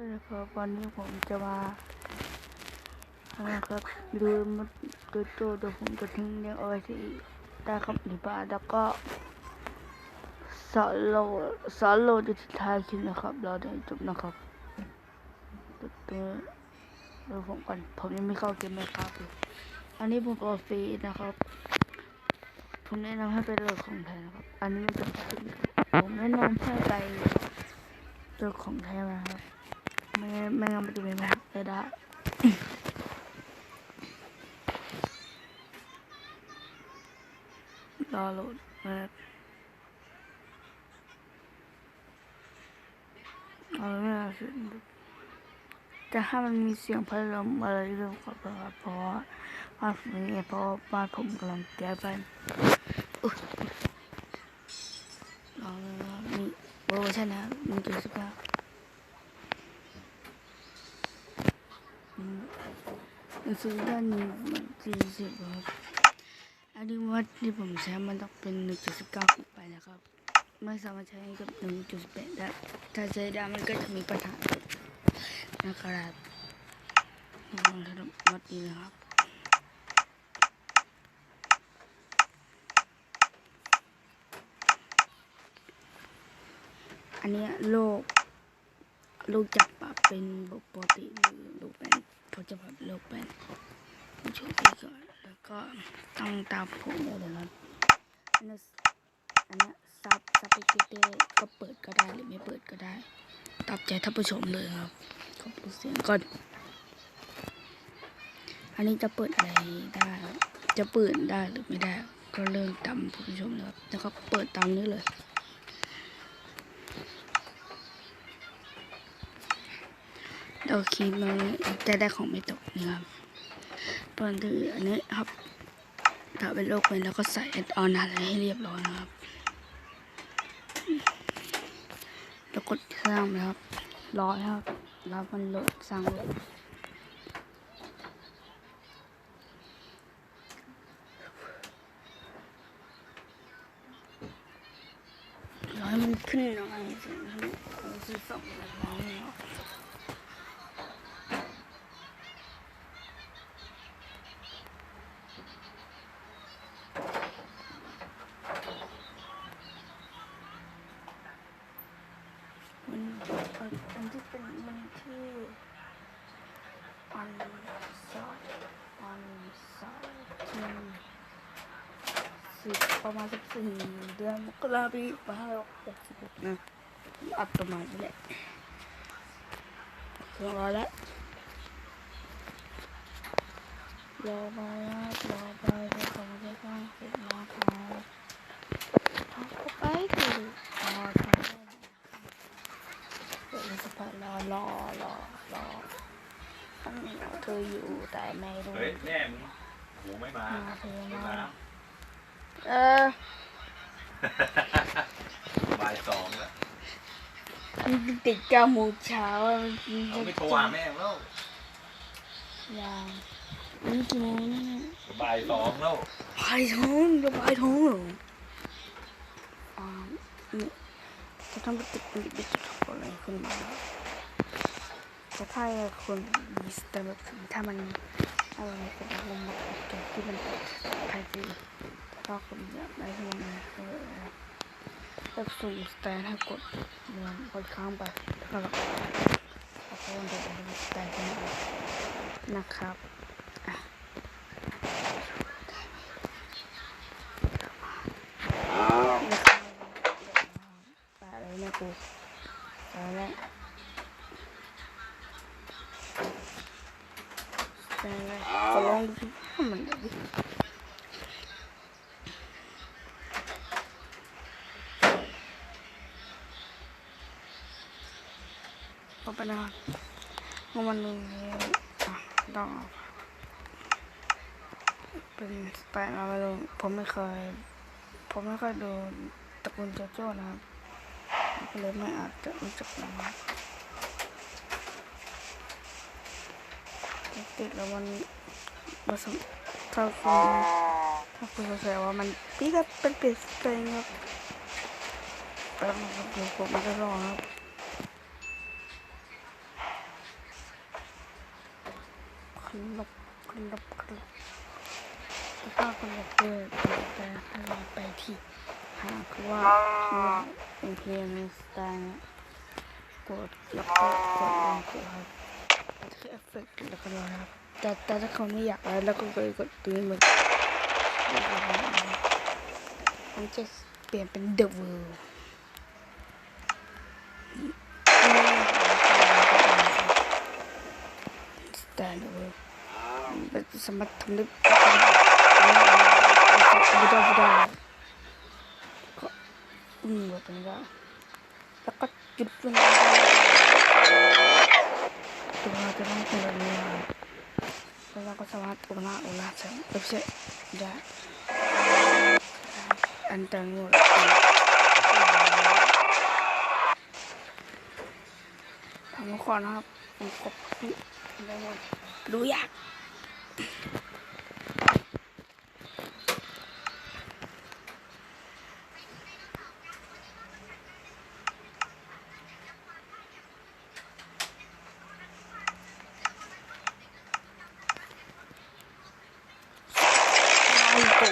นะครับวันนี้ผมจะมานะครับดูมันตัวโตเดี๋ยวผมจะทิ้งเลี้ยงเอาไว้ที่ใต้คำอธิบายแล้วก็สอนโลสอนโลจะที่ท้ายคลิปนะครับ เราได้จบนะครับตัวเดี๋ยวผมก่อนผมยังไม่เข้าเกมไหมครับ อันนี้ผมเอาฟรีนะครับ ผมแนะนำให้ไปเลือกของแท้นะครับ อันนี้ม่จำเป็นผมแนะนำให้ไปเลือกของแท้นะครับ ไม่งั้นไม่งั้นมันจะเป็นแบบไม่ได้รอโหลดนะครับเอาไม่ได้สิแต่ถ้ามันมีเสียงพัดลมอะไรเรื่องขอโทษเพราะว่าบ้านผมเนี่ยเพราะว่าบ้านผมกำลังแก้ไฟอุ๊ยลองเลยนะครับมีเวอร์ชันนะมีจุดสิบเก้า หนังสือด้านนี้มันสี่สิบครับอันนี้ว่าที่ผมใช้มันต้องเป็นหนึ่งจุดสิบเก้าขึ้นไปนะครับ ไม่สามารถใช้กับหนึ่งจุดสิบแปดได้ถ้าใช้ได้มันก็จะมีปัญหานะครับลองทดลองวัดดีนะครับอันนี้โลก โลกจะปรับเป็นปกติหรือลู กเป็จะปรับลูกเป็นช่วยดีก่อน แล้วก็ต้องตามผมเลยเลยนะอันนี้อันนี้ซับซับไปคิดได้ก็เปิดก็ได้หรือไม่เปิดก็ได้ตามใจท่านผู้ชมเลยครับขอบคุณเสียงก่อน อันนี้จะเปิดอะไรได้ จะเปิดได้หรือไม่ได้ ก็เริ่มตามผู้ชมเลยครับแล้วก็เปิดตามนี้เลย เราคิดมาจะได้ของไม่ตกนะครับตอนที่อันนี้ครับถ้าเป็นโรคเป็นแล้วก็ใส่แอดออนอะไรให้เรียบร้อยนะครับแล้วกดสร้างนะครับรอครับแล้วมันโหลดสร้างโหลดรอให้มันขึ้นหน่อยสิเอาสิส่งมาแล้วเนาะ มันอันที่เป็นมันที่อันสอดอันสอดที่ สิบประมาณสิบสี่เดือนมกราปีปีห้าร้อยหกสิบหกนะอัดประมาณนี้แหละเรียบร้อยแล้วรอไปครับรอไปรอไปรอไปเสร็จแล้วครับเอาเข้าไปคือรอไปเดี๋ยวจะพารอรอรอรอข้างเหนียวเธออยู่แต่ไม่รู้เฮ้ยแม่มึงหูไม่มาไม่มา เออบ่ายสองแล้วมันติดเก้าโมงเช้ามันเขาไม่โทรหาแม่แล้วยังนี่กี่โมงเนี่ยบ่ายสองแล้วพายท้องระบายท้องเหรออ่านี่จะทำปฏิกิริยาอะไรขึ้นมาแต่ถ้าคนมีสเตอร์ถ้ามันอะไรเป็นอารมณ์แบบเกิดที่มันภายใน ก็คนอยากได้ที่มันเออแบบสุ่มสแตนให้กดเหมือนกดข้างไปแล้วก็เอาไปวันเดียวเป็นสแตนขึ้นะครับอะไปอะไรนะกูไปแล้วไปแล้วขอลองดูสิว่ามันได้ดิเอา ไปนะครับเมื่อวันหนึงอะต้องเป็นสไตล์มาไม่รู้ผมไม่เคย ผมไม่เคยดูตระกูลโจโจ้นะครับก็เลยไม่อาจจะรู้จักนะครับติดแล้วมันผสมถ้าคุณถ้าคุณสงสัยว่ามันปีกับเป็นเปลี่ยนแปลงครับแป๊บนึงครับเดี๋ยวผมจะลองครับ คนล บคนลบคนลบแล้วก็คนลบเกิดจะให้เราไปที่หาคือว่าเป็นเพลงในสไตล์เนี่ยกดแล้วก็กดลงกดครับคือเอฟเฟกต์แล้วก็รอครับแต่แต่ถ้าเขาไม่อยากอะไรแล้วก็เลยกดตัวนี้เหมือนมันจะเปลี่ยนเป็น The World สไตล์ The World มัน สามารถทำได้บูดาบูดาก็อืมแบบนี้ได้แล้วก็จุดเพื่อนตัวจะต้องเป็นแบบนี้แล้วเราก็สามารถอุณาอุณาใช้ไม่ใช่ได้อันตังหมดทำมาก่อนะครับผมกดได้หมดดูยาก ไอ้โก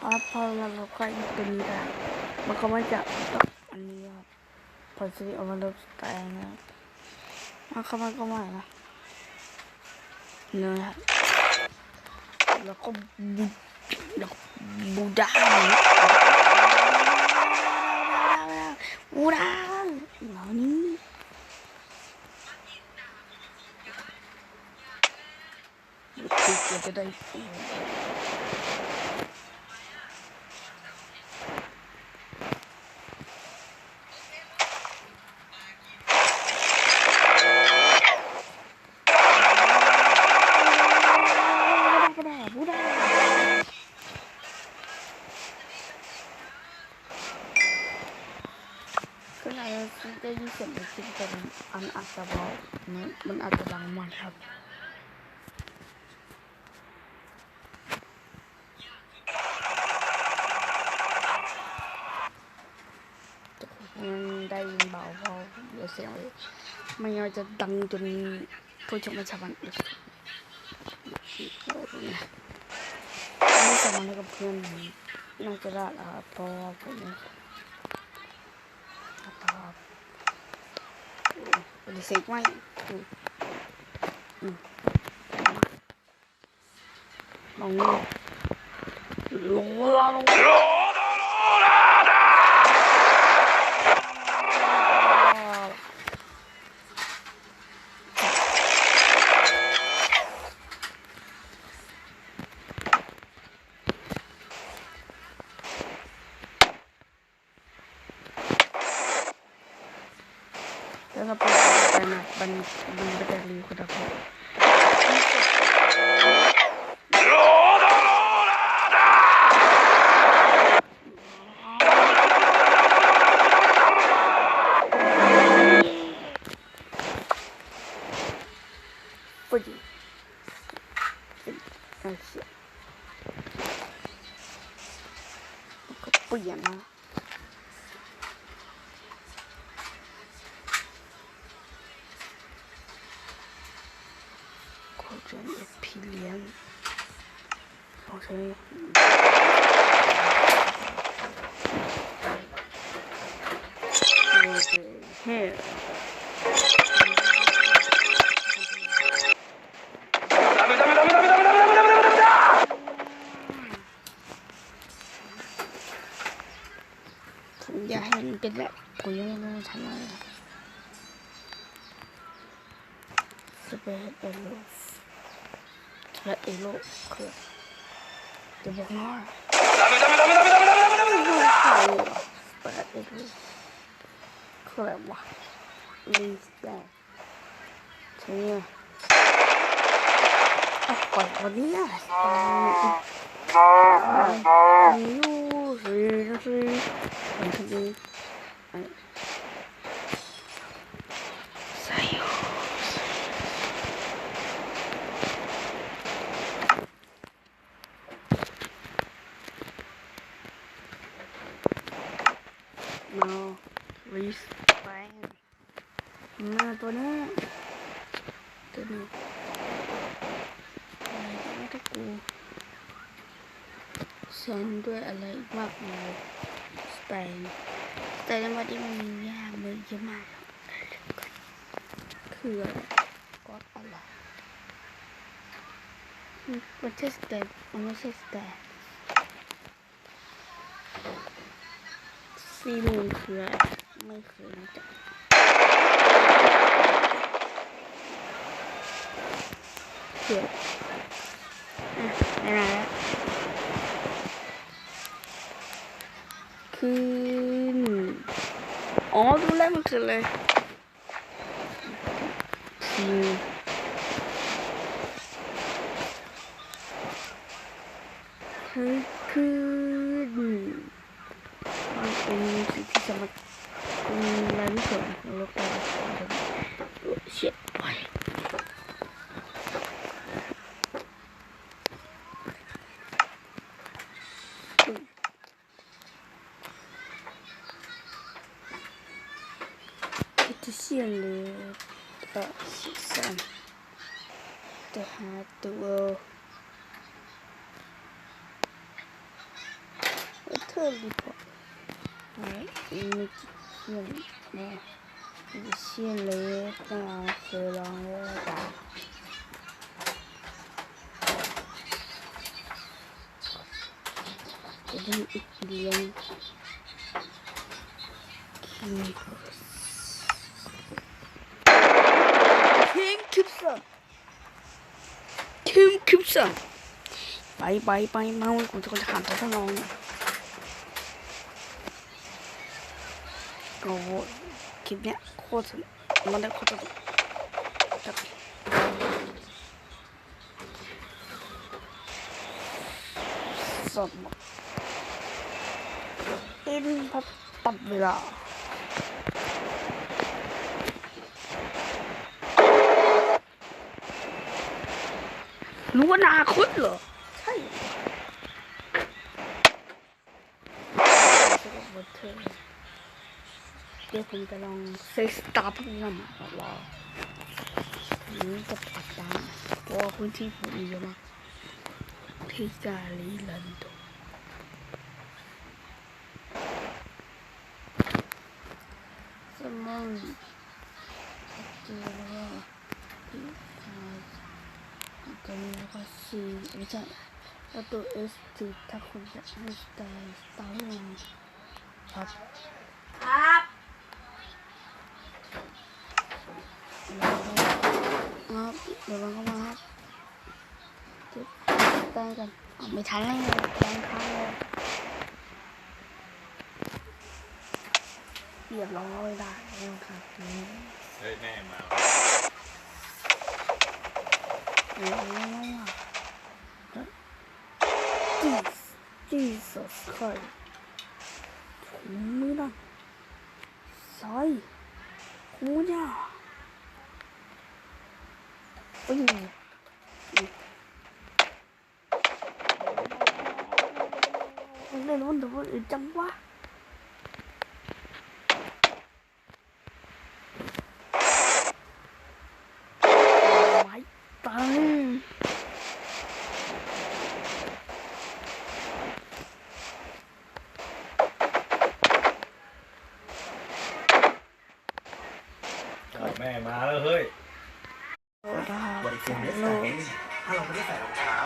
พอพอเราเราก็อีกตัวนี้ได้ มันก็มาจากอันนี้ครับพอซื้อเอามาลบแตงนะมันก็มันก็ไม่นะเนื้อแล้วก็บูแล้วบูดาบูดาเหล่านี้จะได้ก็อาจจะได้ยินเสียงในคลิปแต่มันอาจจะเบา มันอาจจะดังมากครับมันได้ยินเบาเพราะเดี๋ยวเสียงเลยไม่งั้นจะดังจนผู้ชมไม่สามารถไม่สามารถกับเพื่อนน่าจะได้อะเพราะว่าผมนะครับเป็นเสียงไม่ลองนี่ลงลง 不仅而且可不演吗。 อยากให้มันเป็นแบบผมยังไม่รู้ทำอะไรสเปรย์เอโลและเอโลคือเดี๋ยวบอกน้อยสเปรย์เอโลคืออะไรวะลิสแดงใช่ไหมอะก่อนวันนี้นะยูซีซีมันคื ตัวนี้อะไรก็ไม่ต้องกูเซนด้วยอะไรมากมายสแตนสแตนในวันนี้มันมียากมันเยอะมากคืออะไรก็อะไรมันใช่สแตนมันไม่ใช่สแตนซีมูนคืออะไรไม่เคยรู้จัก เดี๋ยวอะไปไหนแล้วคืออ๋อรู้แล้วมันคืออะไรซีมูนคือคือ มันเป็นสิ่งที่สำคัญในที่สุดของโลกใบนี้เฉียดไป ที่เสียเลยก็สีสันจะหาตัวเธอรี Gibson Kim Gibson ไปไปไปมาผมจะถามตัวทดลองโอ้โหคลิปเนี้ยโคตรมันได้โคตรจับสดหมดเอินพับตับเวลา รู้ว่านาคตเหรอ ใช่เดี๋ยวผมจะลองเซสตาร์พวกนี้มาแบบว่านี้จะปัดตามเพราะว่าพื้นที่ผมเยอะมากที่กาลีลันโดสมองเจอแล้วก็ที่ทาย ก็มีแล้วก็ซีไม่ใช่แล้วตัวเอสทีถ้าคุณจะให้สไตล์สไตล์ลงครับครับครับเดี๋ยวมันก็มาครับเก็บแป้งกันเอาไม่ทันเลยแป้งพังเลยเรียบร้อยได้แล้วครับเฮ้ยแม่มา โอ้ยจีสจีสคอยถุงมือนะใส่หูเนี่ยโอ้ย มันเล่นวันตัวอื่นจังวะไว้ตัง แม่มาแล้วเฮ้ย โอ้ดา บริเกมเดส โล แซมถ้าเราไม่ได้ใส่รองเท้า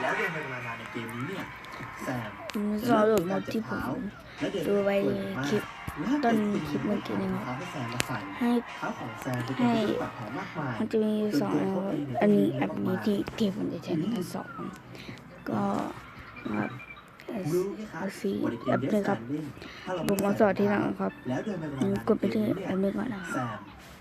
แล้วเดินไปเวลานานในเกมนี้เนี่ยแซมมันสรุปมาที่ผมและเดินดูไว้เปิดมากคลิปและต้นเด็กคลิปเมื่อกี้นี้รองเท้าให้แซมมาใส่ให้เท้าของแซมจะเป็นรูปแบบแผลมากมายมันจะมีสองอันนี้แอปนี้ที่ที่ผมจะใช้ในการสอนก็ครับเอสรู้ไหมครับเอสซีบริเกแอมปเดหนึ่สงแซครับมนิ่งถ้าเราผมมาสอนที่หลังครับแล้วเดินไปเวลานานกดไปที่ในแอปหนึ่งก่อนนะคแซรับม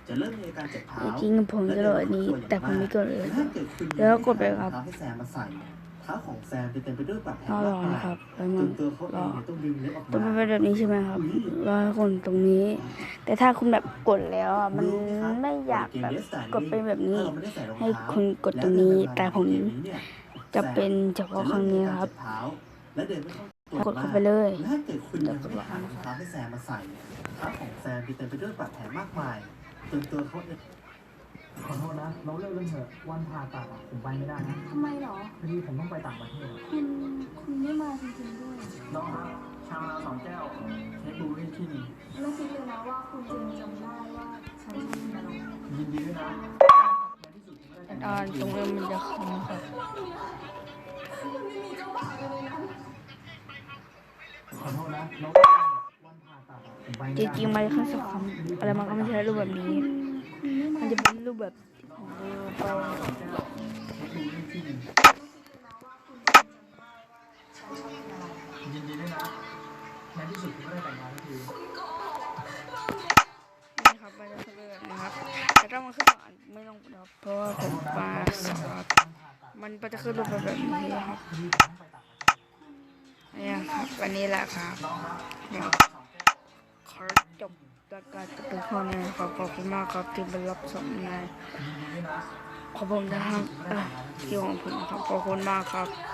จะเริ่มมีอาการเจ็บเท้าจริงๆผมจะโหลดอันนี้ แต่ผมไม่กดเลยถ้าเกิดคุณแล้วก็กดไปครับเท้าให้แซมมาใส่เท้าของแซมจะเต็มไปด้วยบาดแผลรอรมาอกมานะยครับแล้วจมันนตัวเขาเอรองเนี่ยต้องดึงเล็บออกจะมาเป็นแบบนี้ใช่ไหมครับรอให้คนตรงนี้ แต่ถ้าคุณแบบกดแล้วอะมันไม่อยากแบบกดเป็นแบบนี้ ถ้าเราไม่ได้ใส่รองให้เท้าคุณกดตรงนี้แต่ผมแล้วเดินไปเวลาในเกมนี้เนี่ยจะเป็นเฉพาะครั้งนี้ครับแซมจะเริ่มมีอาการเจ็บเท้าและเดินไม่ค่อยกดเข้าไปเลยและถ้าเกิดคุณยังไม่ได้หารองเท้าให้แซมมาใส่เนี่ยเท้าของแซมมีเต็มไปด้วยบาดแผลมากมายจนตัวเขาเอง ขอโทษนะ เราเลิกกันเถอะ วันผ่าตัดอะผมไปไม่ได้นะทำไมเหรอ พอดีผมต้องไปต่างประเทศอะคุณคุณไม่มาจริงๆด้วย น้องครับ ชามะนาวสองแก้วเช็คดูที่ที่หนึ่งไม่คิดเลยนะว่าคุณจะจำได้ว่าฉันชื่ออะไร ยินดีด้วยนะในที่สุดผมก็ได้อ่านตรงนี้มันจะค้างครับขอโทษนะ เราเลิกกันเถอะวันผ่าตัดอะผมไปไม่จได้ริงๆมันแค่สักคำอะไรมันก็ไม่ใช่รูปแบบนี้มันจะเป็น รูปแบบเดิมไปสองแก้วเช็คดูที่ที่หนึ่งยินดีด้วยนะในที่สุดผมก็ได้แต่งงานทันทีนี่ครับมันจะเป็นแบบนี้ครับ แต่ถ้ามันขึ้นสองอันไม่ต้องกดครับเพราะว่าผมมาสอบมันก็จะขึ้นรูปแบบนี้ครับเนี่ยครับอันนี้แหละครับเนี่ยขอ จบรายการจะเป็นข้อนี้ครับขอบคุณมากครับที่มารับชมในขอบคุณนะครับที่ของผมครับขอบคุณมากครับ